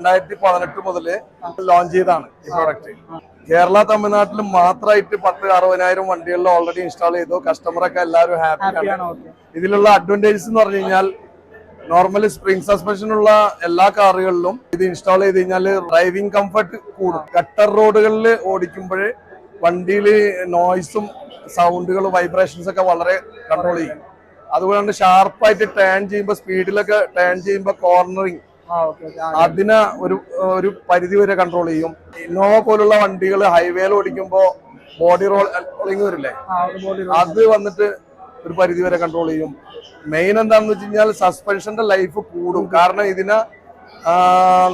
രണ്ടായിരത്തി പതിനെട്ട് മുതൽ ലോഞ്ച് ചെയ്താണ് ഈ പ്രോഡക്റ്റ് കേരള തമിഴ്നാട്ടിൽ മാത്രമായിട്ട് പത്ത് അറുപതിനായിരം വണ്ടികളിൽ ഓൾറെഡി ഇൻസ്റ്റാൾ ചെയ്തു. കസ്റ്റമറൊക്കെ എല്ലാവരും ഹാപ്പിയാണ് ഇതിലുള്ള അഡ്വാന്റേജസ് എന്ന് പറഞ്ഞു കഴിഞ്ഞാൽ നോർമലി സ്പ്രിംഗ് സസ്പെൻഷൻ ഉള്ള എല്ലാ കാറുകളിലും ഇത് ഇൻസ്റ്റാൾ ചെയ്ത് കഴിഞ്ഞാൽ ഡ്രൈവിംഗ് കംഫർട്ട് കൂടും. ഗട്ടർ റോഡുകളിൽ ഓടിക്കുമ്പോൾ വണ്ടിയിൽ നോയ്സും സൗണ്ടുകളും വൈബ്രേഷൻസ് ഒക്കെ വളരെ കൺട്രോൾ ചെയ്യും. അതുകൊണ്ട് ഷാർപ്പായിട്ട് ടേൺ ചെയ്യുമ്പോൾ സ്പീഡിലൊക്കെ ടേൺ ചെയ്യുമ്പോൾ കോർണറിങ് അതിനെ ഒരു ഒരു പരിധി വരെ കൺട്രോൾ ചെയ്യും. ഇന്നോവ പോലുള്ള വണ്ടികൾ ഹൈവേയിൽ ഓടിക്കുമ്പോൾ ബോഡി റോൾ റോളിങ് വരില്ലേ? അത് വന്നിട്ട് ഒരു പരിധി വരെ കൺട്രോൾ ചെയ്യും. മെയിൻ എന്താണെന്ന് വെച്ച് കഴിഞ്ഞാൽ സസ്പെൻഷന്റെ ലൈഫ് കൂടും. കാരണം ഇതിന്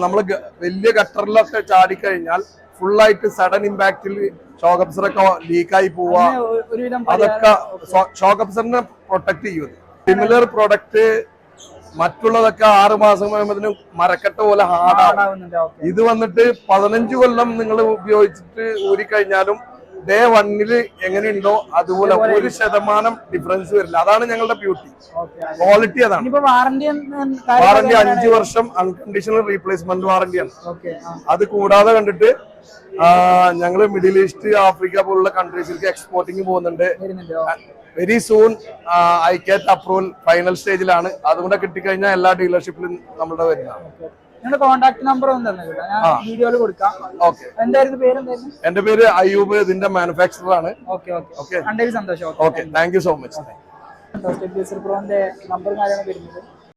നമ്മൾ വലിയ ഗട്ടറിലൊക്കെ ചാടിക്കഴിഞ്ഞാൽ ഫുള്ളായിട്ട് സഡൻ ഇമ്പാക്റ്റിൽ ഷോക്ക് അബ്സറൊക്കെ ലീക്കായി പോവുക ഒരുവിധം അതൊക്കെ ഷോക്ക് അബ്സറിനെ പ്രൊട്ടക്ട് ചെയ്യും. സിമിലർ പ്രൊഡക്റ്റ് മറ്റുള്ളതൊക്കെ ആറ് മാസം കഴിയുമ്പോൾ മരക്കട്ട പോലെ ഹാർഡാണ് ഇത് വന്നിട്ട് പതിനഞ്ച് കൊല്ലം നിങ്ങൾ ഉപയോഗിച്ചിട്ട് ഊരിക്കഴിഞ്ഞാലും ഡേ വണ്ണിൽ എങ്ങനെയുണ്ടോ അതുപോലെ ഒരു ശതമാനം ഡിഫറൻസ് വരില്ല. അതാണ് ഞങ്ങളുടെ ബ്യൂട്ടി ക്വാളിറ്റി അതാണ്. വാറണ്ടി വാറന്റി അഞ്ചു വർഷം അൺകണ്ടീഷണൽ റീപ്ലേസ്മെന്റ് വാറന്റിയാണ് അത് കൂടാതെ കണ്ടിട്ട് ഞങ്ങൾ മിഡിൽ ഈസ്റ്റ് ആഫ്രിക്ക പോലുള്ള കൺട്രീസിലേക്ക് എക്സ്പോർട്ടിങ് പോകുന്നുണ്ട്. Very soon ICAT approval final സ്റ്റേജിലാണ് അതുകൊണ്ട് കിട്ടിക്കഴിഞ്ഞാൽ എല്ലാ ഡീലർഷിപ്പിലും നമ്മളുടെ വരുന്നതാണ് നിങ്ങളുടെ കോൺടാക്ട് നമ്പർ ഒന്ന് വീഡിയോയിൽ കൊടുക്കാം. ഓക്കെ എന്തായിരുന്നു പേര് എന്റെ പേര് അയ്യൂബ് ഇതിന്റെ മാനുഫാക്ചറർ ആണ്. ഓക്കെ സന്തോഷം. Okay thank you so much number കാര്യങ്ങൾ വരുന്നത്.